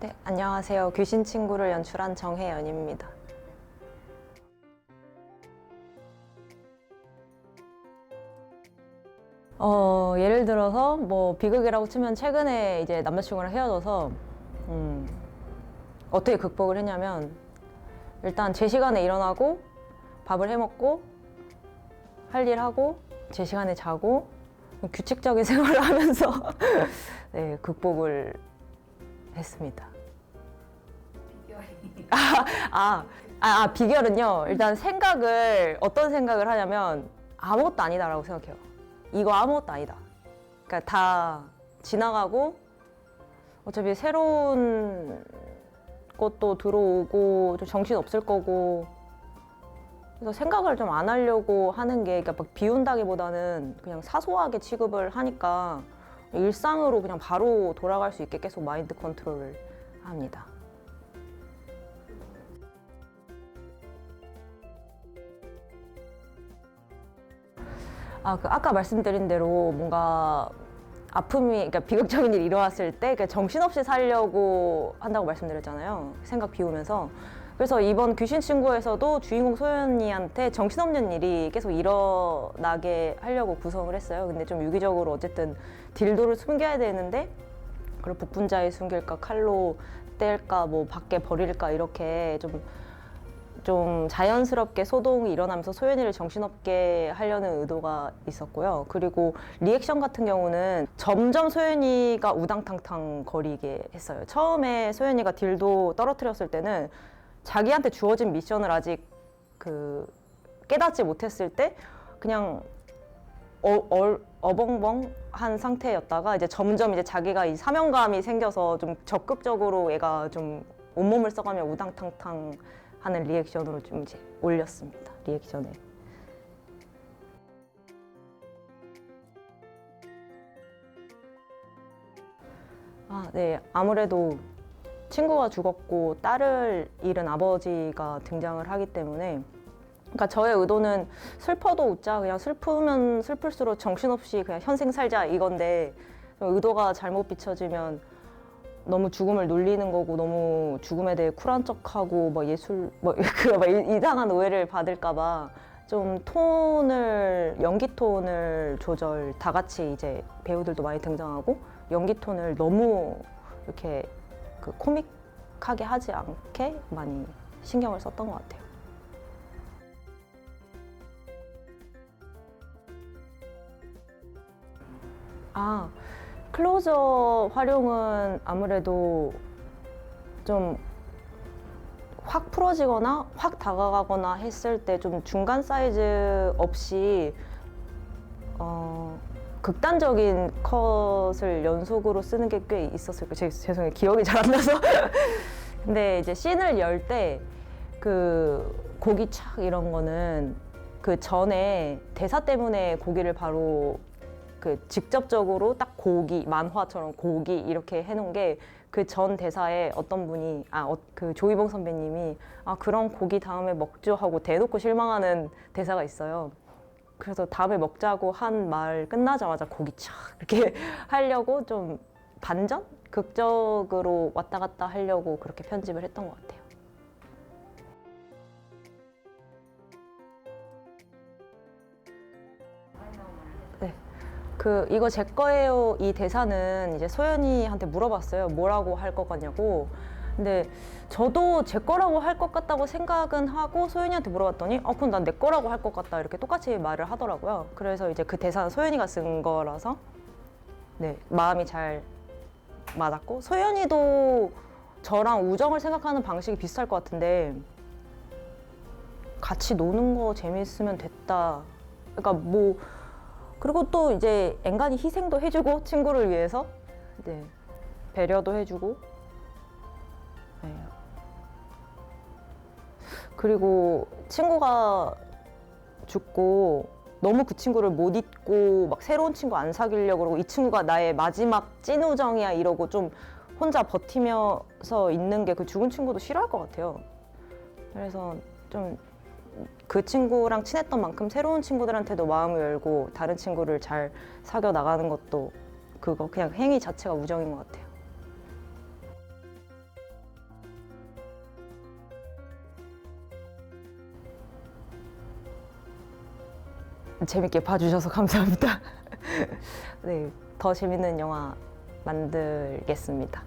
네, 안녕하세요. 귀신 친구를 연출한 정혜연입니다. 어, 예를 들어서 뭐 비극이라고 치면 최근에 이제 남자친구랑 헤어져서 음, 어떻게 극복을 했냐면 일단 제 시간에 일어나고 밥을 해 먹고 할 일 하고 제 시간에 자고 규칙적인 생활을 하면서 네, 극복을 했습니다. 아, 아, 아, 비결은요. 일단 생각을 어떤 생각을 하냐면 아무것도 아니다라고 생각해요. 이거 아무것도 아니다. 그러니까 다 지나가고 어차피 새로운 것도 들어오고 좀 정신 없을 거고 그래서 생각을 좀 안 하려고 하는 게 그러니까 막 비운다기보다는 그냥 사소하게 취급을 하니까 일상으로 그냥 바로 돌아갈 수 있게 계속 마인드 컨트롤을 합니다. 아, 그 아까 말씀드린 대로 뭔가 아픔이, 그러니까 비극적인 일이 일어났을 때 그러니까 정신없이 살려고 한다고 말씀드렸잖아요. 생각 비우면서. 그래서 이번 귀신 친구에서도 주인공 소연이한테 정신없는 일이 계속 일어나게 하려고 구성을 했어요. 근데 좀 유기적으로 어쨌든 딜도를 숨겨야 되는데 그걸 복분자에 숨길까 칼로 뗄까 뭐 밖에 버릴까 이렇게 좀좀 자연스럽게 소동이 일어나면서 소연이를 정신없게 하려는 의도가 있었고요. 그리고 리액션 같은 경우는 점점 소연이가 우당탕탕 거리게 했어요. 처음에 소연이가 딜도 떨어뜨렸을 때는 자기한테 주어진 미션을 아직 그 깨닫지 못했을 때 그냥 어, 어, 어벙벙한 상태였다가 이제 점점 이제 자기가 이 사명감이 생겨서 좀 적극적으로 얘가 좀 온몸을 써가며 우당탕탕 하는 리액션으로 좀 이제 올렸습니다. 리액션을. 아, 네. 아무래도 친구가 죽었고 딸을 잃은 아버지가 등장을 하기 때문에 그러니까 저의 의도는 슬퍼도 웃자 그냥 슬프면 슬플수록 정신없이 그냥 현생 살자 이건데 의도가 잘못 비춰지면 너무 죽음을 놀리는 거고 너무 죽음에 대해 쿨한 척하고 뭐 예술 뭐그 이상한 오해를 받을까봐 좀 톤을 연기 톤을 조절 다 같이 이제 배우들도 많이 등장하고 연기 톤을 너무 이렇게 그 코믹하게 하지 않게 많이 신경을 썼던 것 같아요. 아, 클로저 활용은 아무래도 좀 확 풀어지거나 확 다가가거나 했을 때 좀 중간 사이즈 없이 어, 극단적인 컷을 연속으로 쓰는 게 꽤 있었을 거예요. 제- 죄송해요. 기억이 잘 안 나서. 근데 이제 씬을 열 때 그 고기 착 이런 거는 그 전에 대사 때문에 고기를 바로 그 직접적으로 딱 고기 만화처럼 고기 이렇게 해놓은 게 그 전 대사에 어떤 분이 아 그 조이봉 선배님이 아 그런 고기 다음에 먹죠 하고 대놓고 실망하는 대사가 있어요. 그래서 다음에 먹자고 한 말 끝나자마자 고기 착 이렇게 하려고 좀 반전 극적으로 왔다 갔다 하려고 그렇게 편집을 했던 것 같아요. 네. 그 이거 제 거예요 이 대사는 이제 소연이한테 물어봤어요 뭐라고 할 것 같냐고 근데 저도 제 거라고 할 것 같다고 생각은 하고 소연이한테 물어봤더니 어 그럼 난 내 거라고 할 것 같다 이렇게 똑같이 말을 하더라고요. 그래서 이제 그 대사는 소연이가 쓴 거라서 네 마음이 잘 맞았고 소연이도 저랑 우정을 생각하는 방식이 비슷할 것 같은데 같이 노는 거 재밌으면 됐다. 그러니까 뭐 그리고 또 이제 앵간히 희생도 해주고 친구를 위해서 네, 배려도 해주고 그리고 친구가 죽고 너무 그 친구를 못 잊고 막 새로운 친구 안 사귀려고 그러고 이 친구가 나의 마지막 찐 우정이야 이러고 좀 혼자 버티면서 있는 게 그 죽은 친구도 싫어할 것 같아요. 그래서 좀 그 친구랑 친했던 만큼 새로운 친구들한테도 마음을 열고 다른 친구를 잘 사귀어 나가는 것도 그거 그냥 행위 자체가 우정인 것 같아요. 재밌게 봐주셔서 감사합니다. 네, 더 재밌는 영화 만들겠습니다.